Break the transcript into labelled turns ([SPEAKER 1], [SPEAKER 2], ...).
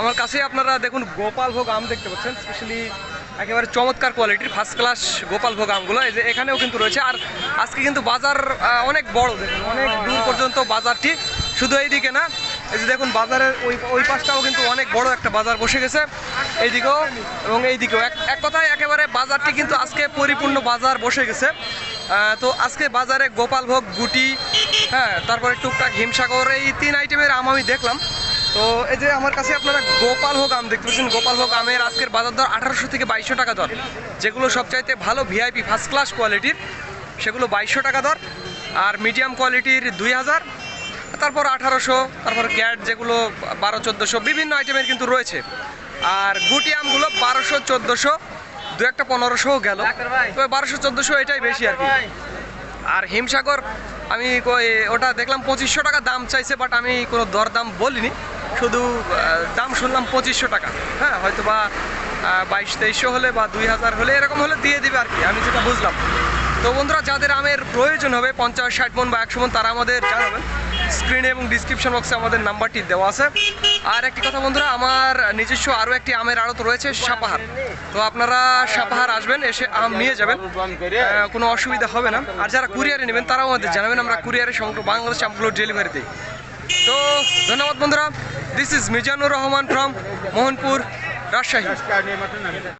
[SPEAKER 1] আমার কাছে আপনারা দেখুন গোপাল ভোগ আম দেখতে পাচ্ছেন স্পেশালি একেবারে চমৎকার কোয়ালিটির ফার্স্ট ক্লাস গোপাল ভোগ আমগুলো। এই যে এখানেও কিন্তু রয়েছে, আর আজকে কিন্তু বাজার অনেক বড় দেখুন, অনেক দূর পর্যন্ত বাজারটি শুধু এইদিকে না, এই যে দেখুন বাজারের ওই ওই পাশটাও কিন্তু অনেক বড় একটা বাজার বসে গেছে, এইদিকেও এবং এইদিকেও। এক এক কথায় একেবারে বাজারটি কিন্তু আজকে পরিপূর্ণ বাজার বসে গেছে। তো আজকে বাজারে গোপাল ভোগ, গুটি হ্যাঁ তারপরে টুকটাক হিমসাগর, এই তিন আইটেমের আম আমি দেখলাম। তো এই যে আমার কাছে আপনারা গোপাল ভোগ আম দেখতে পাচ্ছেন। গোপাল ভোগ আমের আজকের বাজার দর আঠারোশো থেকে বাইশশো টাকা দর। যেগুলো সবচাইতে ভালো ভিআইপি ফার্স্ট ক্লাস কোয়ালিটির সেগুলো বাইশশো টাকা দর। আর মিডিয়াম কোয়ালিটির দুই হাজার। তারপর আঠারোশো তারপর ক্যাট যেগুলো বারো চোদ্দোশো বিভিন্ন আইটেমের কিন্তু রয়েছে। আর গুটি আমগুলো বারোশো চোদ্দোশো দু একটা পনেরোশো গেল। তবে বারোশো চোদ্দোশো এটাই বেশি আর কি। আর হিমসাগর আমি কই- ওটা দেখলাম পঁচিশশো টাকা দাম চাইছে বাট আমি কোনো দরদাম বলিনি। শুধু দাম শুনলাম পঁচিশশো টাকা। হ্যাঁ হয়তো বা বাইশ তেইশশো হলে বা দুই হাজার হলে এরকম হলে দিয়ে দিবে আর কি, আমি যেটা বুঝলাম। তো বন্ধুরা, যাদের আমের প্রয়োজন হবে, পঞ্চাশ, ষাট মন বা একশো মন, তারা আমাদের জানাবেন। স্ক্রিনে এবং ডিসক্রিপশন বক্সে আমাদের নাম্বারটি দেওয়া আছে। আর একটি কথা বন্ধুরা, আমার নিজস্ব আরও একটি আমের আড়ত রয়েছে, সাপাহার। তো আপনারা সাপাহার আসবেন, এসে আম নিয়ে যাবেন। কোনো অসুবিধা হবে না। আর যারা কুরিয়ারে নেবেন, তারাও আমাদের জানাবেন, আমরা কুরিয়ারে সমগ্র বাংলাদেশ আমগুলো ডেলিভারি দিই। তো ধন্যবাদ বন্ধুরা। This is Mizanur Rahman from Mohanpur Rajshahi.